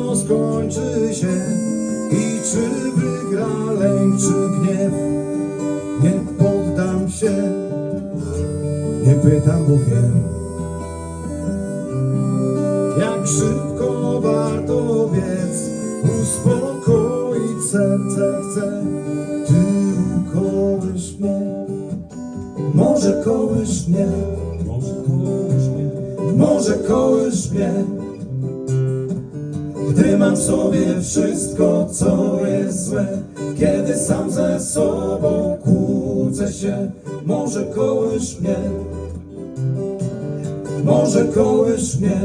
to skończy się i czy wygra lęk, czy gniew, nie poddam się, nie pytam, bo wiem. Jak szybko warto biec, uspokoić serce chcę, ty ukołysz mnie, może kołysz mnie, może kołysz mnie, może kołysz mnie. Gdy mam w sobie wszystko, co jest złe Kiedy sam ze sobą kłócę się Może kołysz mnie. Może kołysz mnie.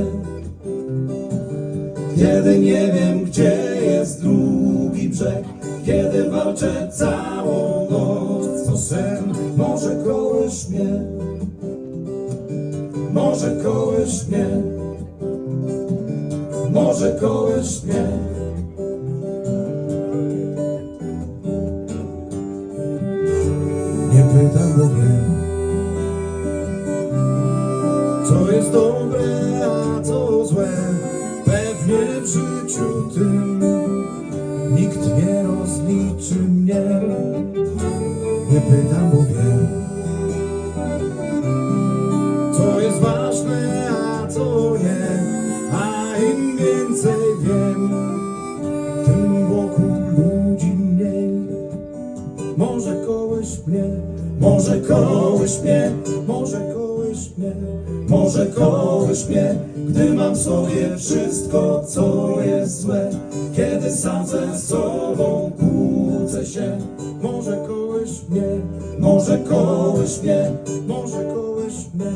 Kiedy nie wiem, gdzie jest drugi brzeg Kiedy walczę całą noc o sen Może kołysz mnie. Może kołysz mnie może kołysz mnie. Nie pytam, bo wiem Co jest dobre, a co złe. Pewnie w życiu tym Nikt nie rozliczy mnie. Nie pytam, może kołysz mnie, może kołysz mnie, może kołysz mnie, gdy mam w sobie wszystko, co jest złe, kiedy sam ze sobą kłócę się. Może kołysz mnie, może kołysz mnie, może kołysz mnie,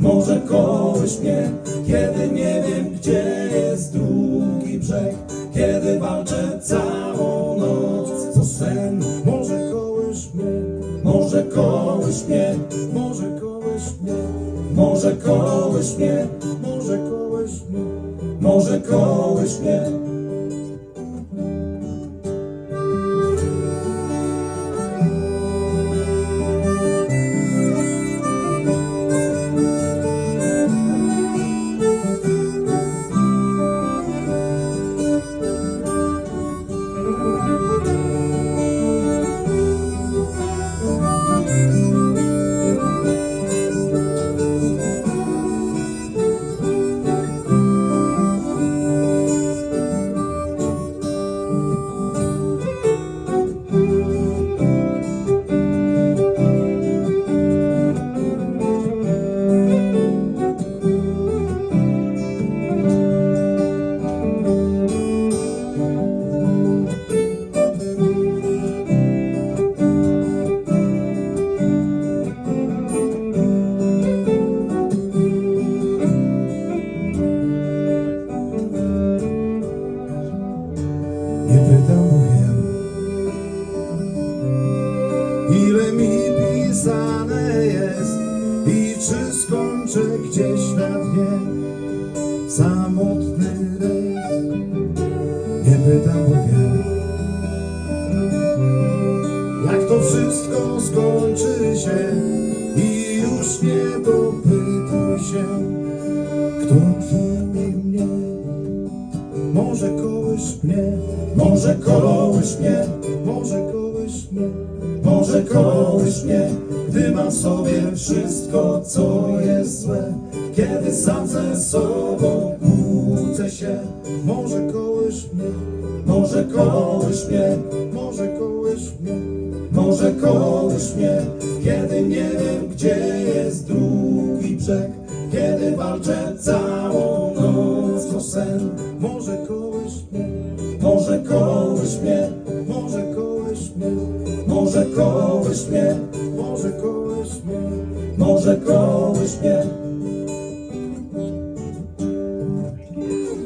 może kołysz mnie, kiedy nie wiem, gdzie jest drugi brzeg, kiedy walczę całą może kołysz mnie, może kołysz mnie, może kołysz mnie, może kołysz mnie, może kołysz mnie. Ile mi pisane jest I czy skończę gdzieś na dnie? Samotny rejs Nie pytam, bo wiem. Jak to wszystko skończy się I już nie dopytuj się Kto czuje mnie może kołysz mnie, może kołysz mnie, może kołysz mnie, może kołysz mnie, gdy mam sobie wszystko, co jest złe, kiedy sam ze sobą kłócę się. Może kołysz mnie, może kołysz mnie, może kołysz mnie, może kołysz mnie, kiedy nie wiem, gdzie jest drugi brzeg, kiedy walczę całą noc o sen. Może kołysz mnie, może kołysz mnie, może kołysz mnie.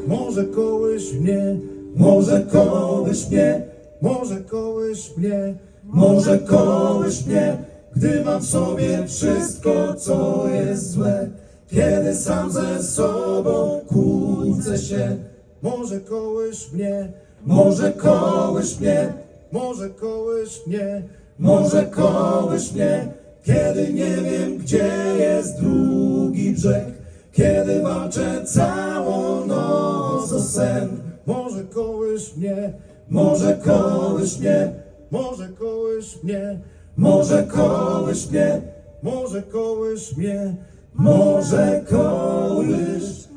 Może kołysz mnie, może kołysz mnie, może kołysz mnie, może kołysz mnie, gdy mam w sobie wszystko, co jest złe, kiedy sam ze sobą kłócę się. Może kołysz mnie, może kołysz mnie, może kołysz mnie, może kołysz mnie, kiedy nie wiem, gdzie jest drugi brzeg, kiedy walczę całą noc o sen. kołysz mnie, może kołysz mnie, może kołysz mnie, Może kołysz mnie, może kołysz mnie, może kołysz